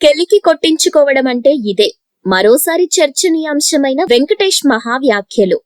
కెలికి కొట్టించుకోవడం అంటే ఇదే. మరోసారి చర్చనీయాంశమైన వెంకటేష్ మహా వ్యాఖ్యలు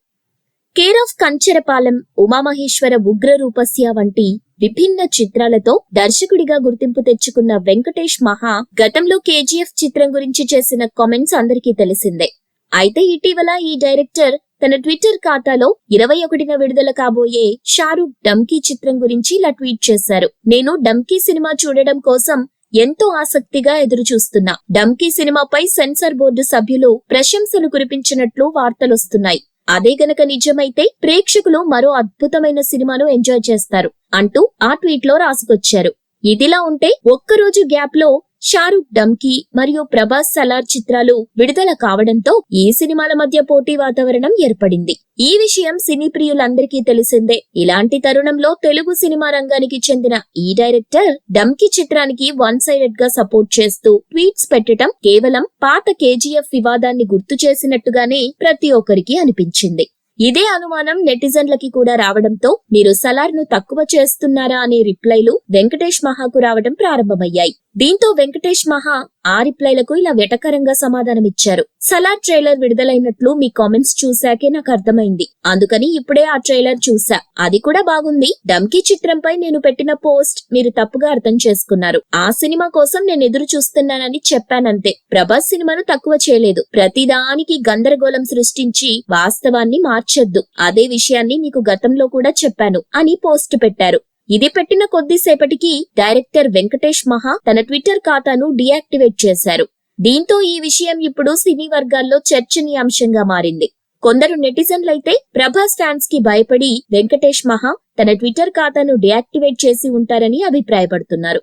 కేర్ ఆఫ్ కంచెరపాలెం ఉమామహేశ్వర ఉగ్రరూపస్య వంటి విభిన్న చిత్రాలతో దర్శకుడిగా గుర్తింపు తెచ్చుకున్న వెంకటేష్ మహా గతంలో కేజీఎఫ్ చిత్రం గురించి చేసిన కామెంట్స్ అందరికీ తెలిసిందే. అయితే ఇటీవల ఈ డైరెక్టర్ తన ట్విట్టర్ ఖాతాలో ఇరవై ఒకటిన విడుదల కాబోయే షారూక్ డమ్కీ చిత్రం గురించి ఇలా ట్వీట్ చేశారు. నేను డమ్కీ సినిమా చూడడం కోసం ఎంతో ఆసక్తిగా ఎదురు డంకీ డమ్కీ సినిమాపై సెన్సార్ బోర్డు సభ్యులు ప్రశంసలు కురిపించినట్లు వార్తలొస్తున్నాయి. అదే గనక నిజమైతే ప్రేక్షకులు మరో అద్భుతమైన సినిమాను ఎంజాయ్ చేస్తారు అంటూ ఆ ట్వీట్లో రాసుకొచ్చారు. ఇదిలా ఉంటే ఒక్కరోజు గ్యాప్లో షారూక్ డమ్కీ మరియు ప్రభాస్ సలార్ చిత్రాలు విడుదల కావడంతో ఈ సినిమాల మధ్య పోటీ వాతావరణం ఏర్పడింది. ఈ విషయం సినీ ప్రియులందరికీ తెలిసిందే. ఇలాంటి తరుణంలో తెలుగు సినిమా రంగానికి చెందిన ఈ డైరెక్టర్ డమ్కి చిత్రానికి వన్ సైడెడ్గా సపోర్ట్ చేస్తూ ట్వీట్స్ పెట్టడం కేవలం పాత కేజీఎఫ్ వివాదాన్ని గుర్తు చేసినట్టుగానే ప్రతి ఒక్కరికి అనిపించింది. ఇదే అనుమానం నెటిజన్లకి కూడా రావడంతో మీరు సలార్ను తక్కువ చేస్తున్నారా అనే రిప్లైలు వెంకటేష్ మహాకు రావడం ప్రారంభమయ్యాయి. దీంతో వెంకటేష్ మహా ఆ రిప్లైలకు ఇలా వెటకరంగా సమాధానమిచ్చారు. సలార్ ట్రైలర్ విడుదలైనట్లు మీ కామెంట్స్ చూశాకే నాకు అర్థమైంది. అందుకని ఇప్పుడే ఆ ట్రైలర్ చూసా అది కూడా బాగుంది. డమ్కీ చిత్రంపై నేను పెట్టిన పోస్ట్ మీరు తప్పుగా అర్థం చేసుకున్నారు. ఆ సినిమా కోసం నేను ఎదురు చూస్తున్నానని చెప్పానంతే. ప్రభాస్ సినిమాను తక్కువ చేయలేదు. ప్రతిదానికి గందరగోళం సృష్టించి వాస్తవాన్ని మార్చొద్దు. అదే విషయాన్ని మీకు గతంలో కూడా చెప్పాను. అని పోస్ట్ పెట్టారు. ఇది పెట్టిన కొద్దిసేపటికి డైరెక్టర్ వెంకటేష్ మహా తన ట్విట్టర్ ఖాతాను డియాక్టివేట్ చేశారు. దీంతో ఈ విషయం ఇప్పుడు సినీ వర్గాల్లో చర్చనీయాంశంగా మారింది. కొందరు నెటిజన్లైతే ప్రభాస్ ఫ్యాన్స్కి భయపడి వెంకటేష్ మహా తన ట్విట్టర్ ఖాతాను డియాక్టివేట్ చేసి ఉంటారని అభిప్రాయపడుతున్నారు.